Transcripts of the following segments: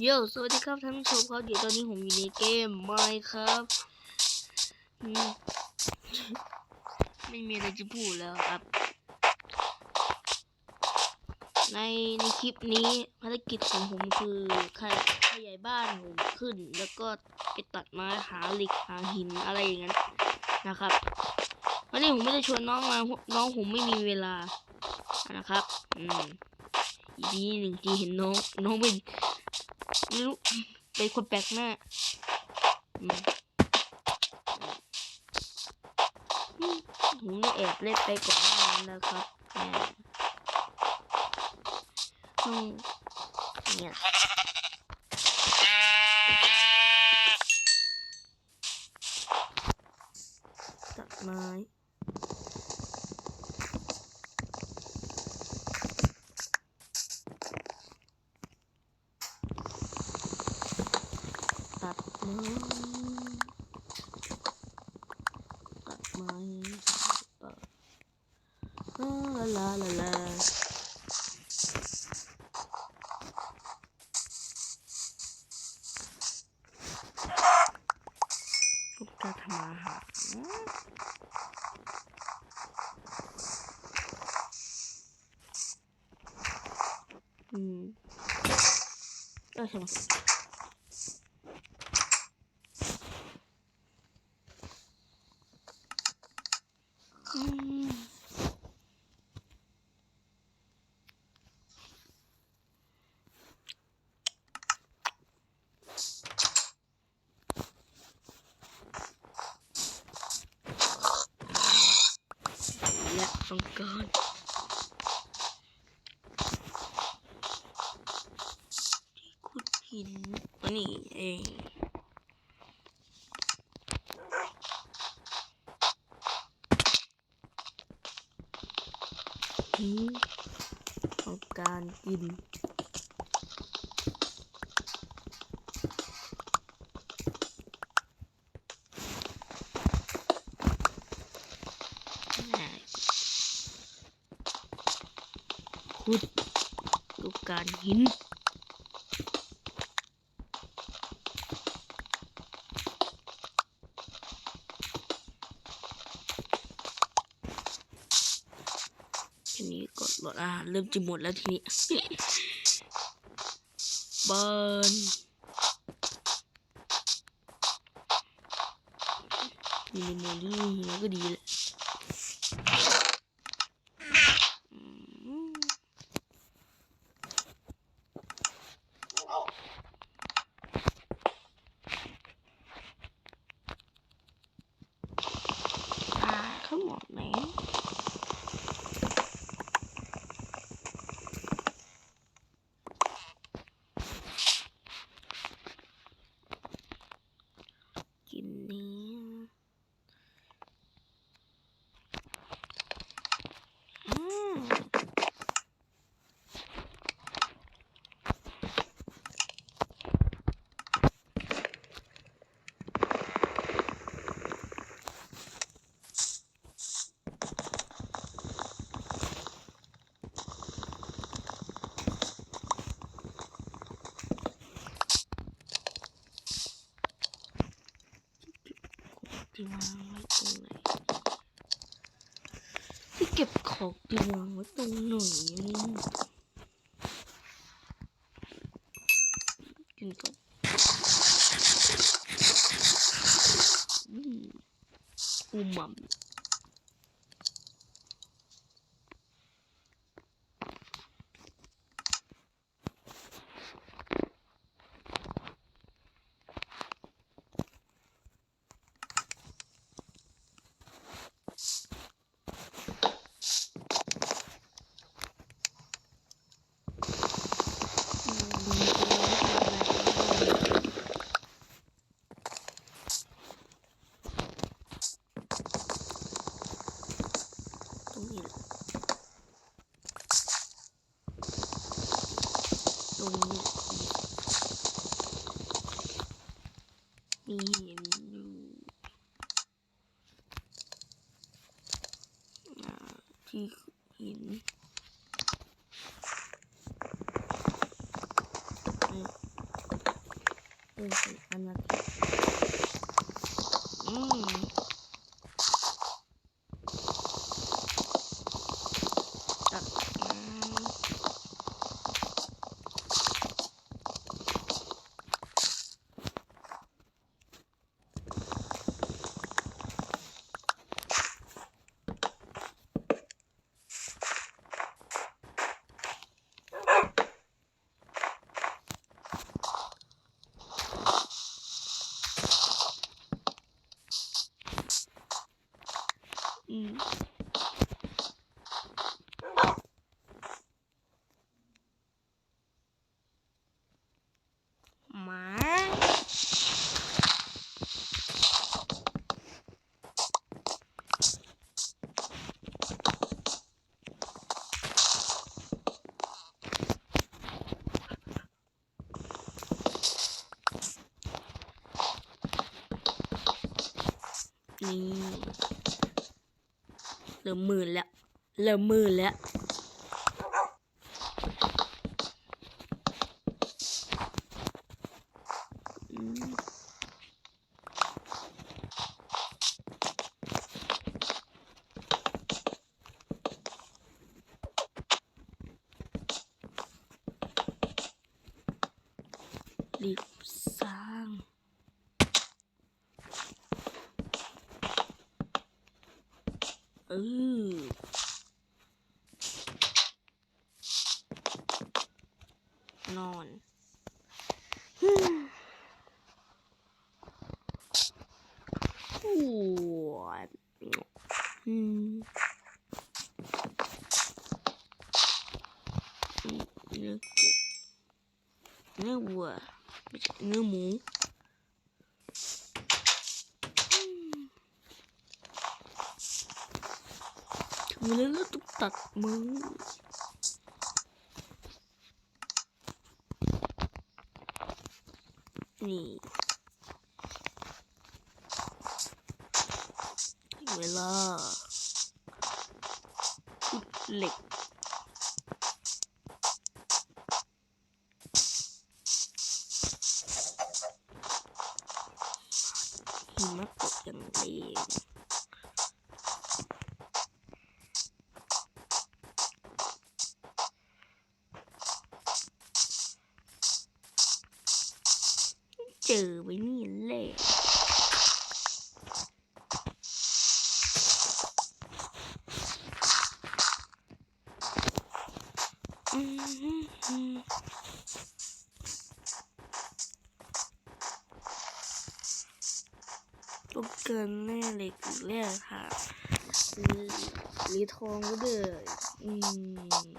โยสวัสดีครับท่านผู้ชมครับเดี๋ยวตอนนี้ผมอยู่ในเกมไม่ครับไม่มีอะไรจะพูดแล้วครับ ในในคลิปนี้ภารกิจของผมคือขยขยายบ้านผมขึ้น แล้วก็ไปตัดไม้หาเหล็กหาหินอะไรอย่างนั้นนะครับวันนี้ผมไม่ได้ชวนน้องมาเพราะน้องผมไม่มีเวลานะครับ อืมอีพีหนึ่งทีเห็นน้องน้องเป็น ไม่รู้เป็นคนแปลกหน้าผมได้แอบเล่นไปก่อนน้านั้นแล้วครับเนี่ยตัดไม้ ตัดไม้ตัดไม้ตัดลาลาลาลาลูกจะทำอาหารอืมเออใช่ไหม อืมและต้องการที่ขุดหินอันนี้ เองหินของการกินขุดลูกการหิน ทีนี้กด หลอดอาหารเริ่มจะหมดแล้วทีนี้เบิร์นมีโมลี่เฮียก็ดีเลยอืมอ่าทั้งหมดไหน กินนี้อืมที่วางไว้ตรงไหนที่ เก็บของที่วางไว้ตรงไหนกินก่อนอืมอูมั Mm-hmm. นี่เริ่มมืนแล้ว เริ่มมืนแล้ว อืมรีบสร้าง เออนอน โอ้ยอืมเนื้อเก็บเนื้อวัวไม่ใช่เนื้อหมูอืม ถึงเวล เจอไว้นี่แหละอืมต้องเกินแน่เล็กอีกแล้วค่ะหรือหรือทองก็เด้ออืม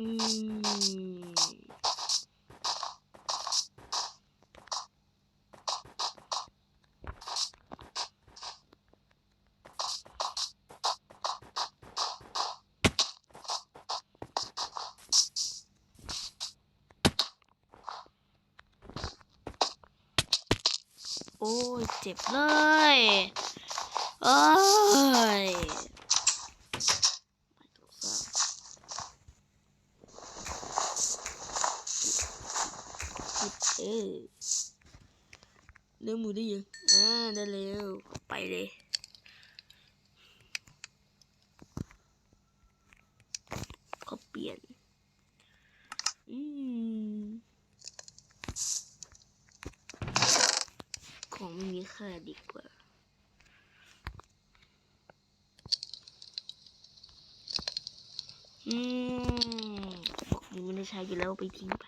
อืมโอ้ยเจ็บเลย โอ้ยไม่ต้องเศร้าคิด เออเนื้อหมูได้ยังอ่าได้แล้วไปเลยก็เปลี่ยนอืมของไม่มีค่าดีกว่าอืมบอกนี้ไม่ได้ใช้อยู่แล้วไปทิ้งไป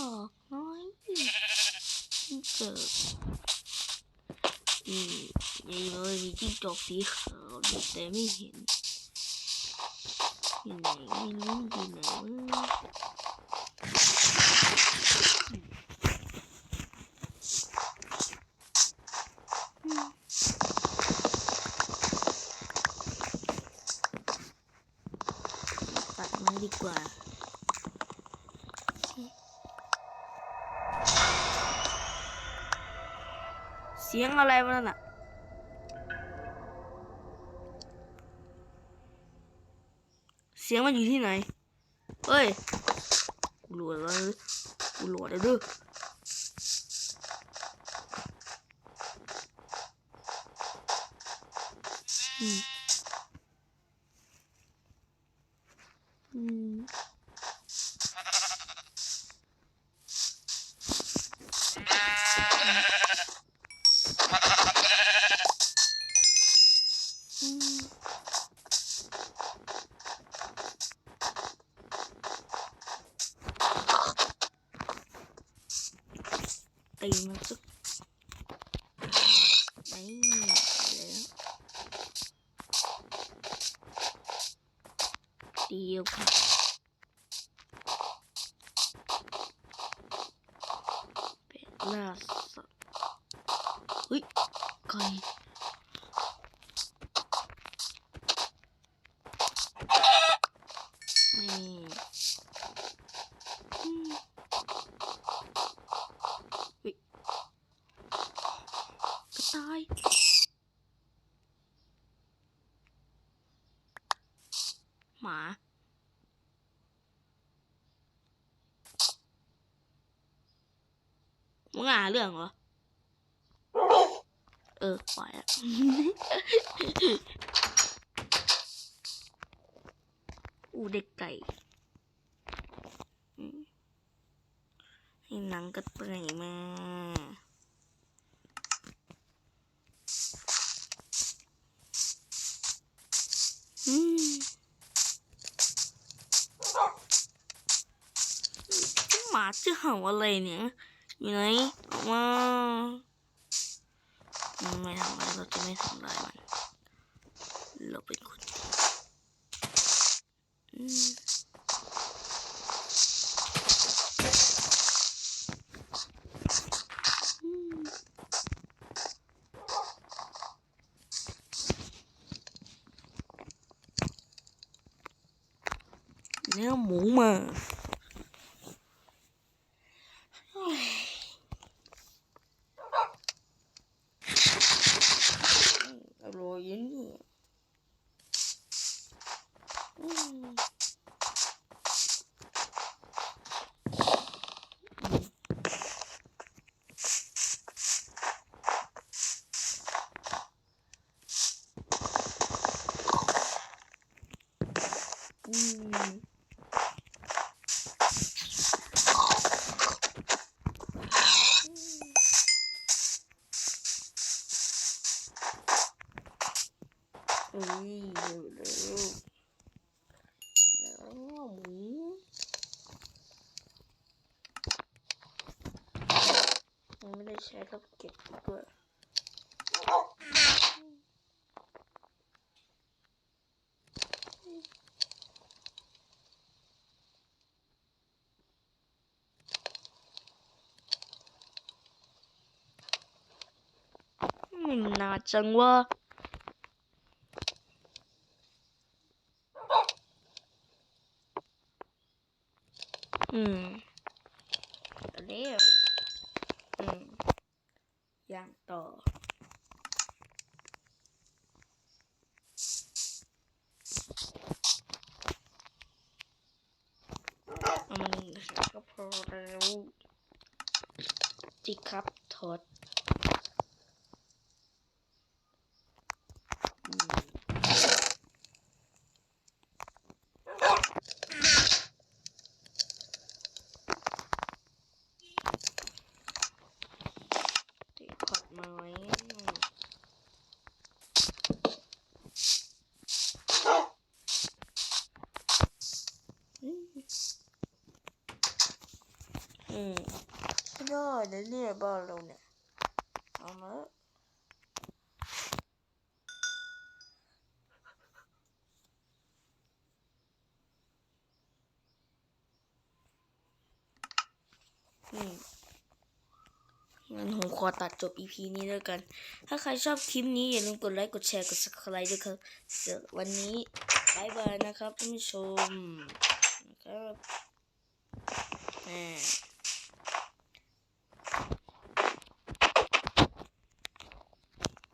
อกน้อยจิ้งจอกนี่ยังเลยมีจิ้งจอกสีขาวแต่ไม่เห็นอยู่ไหนไม่รู้อยู่ไหนวะอืมตัดไม้ดีกว่า เสียงอะไรวะนั่นน่ะเสียงมันอยู่ที่ไหน เฮ้ยกูหลดแล้วกูหลดแล้วเด้ออื เป็ดล่าสัตว์เฮ้ยไก่นี่อืม กระต่ายหมา มึงอ่าเรื่องเหรอ เออปล่อยอะอูเด็กไก่ให้นังกระต่ายมาอืมหมาจะเห่าอะไรเนี่ย อยู่ไหนออกมาไม่ทำอะไรเราจะไม่ทำร้ายมัน เราเป็นคนดีอืมอืมเนื้อหมูมาอร่อยนี่อืมอืม เอ้ยเร็วเร็วแล้วหมูยังไม่ได้ใช้ก็เก็บดีกว่าไม่น่าจังว่า อืมเร็วอืมอย่างต่อ แล้วจิกครับถอดอืมติดขัดไม้อืมอืมไม่ได้นะเนี่ยบ้านเราเนี่ย เอามาอืมงั้นผมข อตัดจบ EP นี้แล้วกัน ถ้าใครชอบคลิปนี้อย่าลืมกดไลค์ กดแชร์ กด subscribe ด้วยครับวันนี้บายบายนะครับท่านผู้ชมนะครับอ่